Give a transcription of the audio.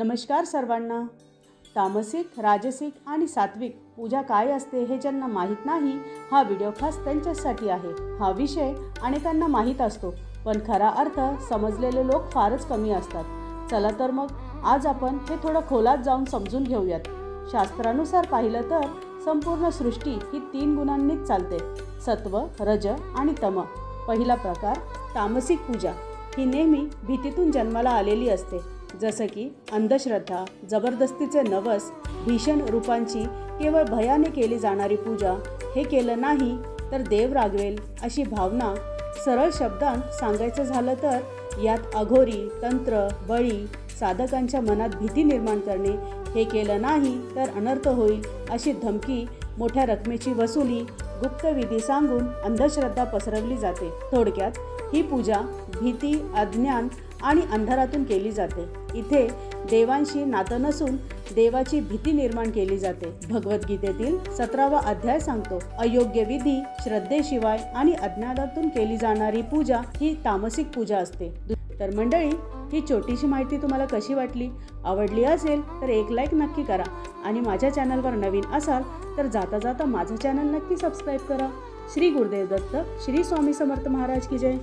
नमस्कार सर्वांना. तामसिक राजसिक आणि सात्विक पूजा काय असते हे ज्यांना माहीत नाही हा व्हिडिओ खास त्यांच्यासाठी आहे. हा विषय अनेकांना माहीत असतो पण खरा अर्थ समजलेले लोक फारच कमी असतात. चला तर मग आज आपण हे थोडं खोलात जाऊन समजून घेऊयात. शास्त्रानुसार पाहिलं तर संपूर्ण सृष्टी ही तीन गुणांनीच चालते सत्व रज आणि तम. पहिला प्रकार तामसिक पूजा. ही नेहमी भीतीतून जन्माला आलेली असते. जसं की अंधश्रद्धा जबरदस्तीचे नवस भीषण रूपांची केवळ भयाने केली जाणारी पूजा हे केलं नाही तर देव रागवेल अशी भावना सरळ शब्दांत सांगायचं झालं तर यात अघोरी तंत्र बळी साधकांच्या मनात भीती निर्माण करणे हे केलं नाही तर अनर्थ होईल अशी धमकी मोठ्या रकमेची वसुली गुप्तविधी सांगून अंधश्रद्धा पसरवली जाते. थोडक्यात ही पूजा भीती अज्ञान आणि अंधारातून केली जाते. इथे देवांशी नातं नसून देवाची भीती निर्माण केली जाते. भगवद्गीतेतील सतरावा अध्याय सांगतो अयोग्य विधी श्रद्धेशिवाय आणि अज्ञानातून केली जाणारी पूजा ही तामसिक पूजा असते. तर मंडळी ही छोटीशी माहिती तुम्हाला कशी वाटली? आवडली असेल तर एक लाईक नक्की करा. आणि माझ्या चॅनलवर नवीन असाल तर जाता जाता माझं चॅनल नक्की सबस्क्राईब करा. श्री गुरुदेव दत्त श्री स्वामी समर्थ महाराज की जय.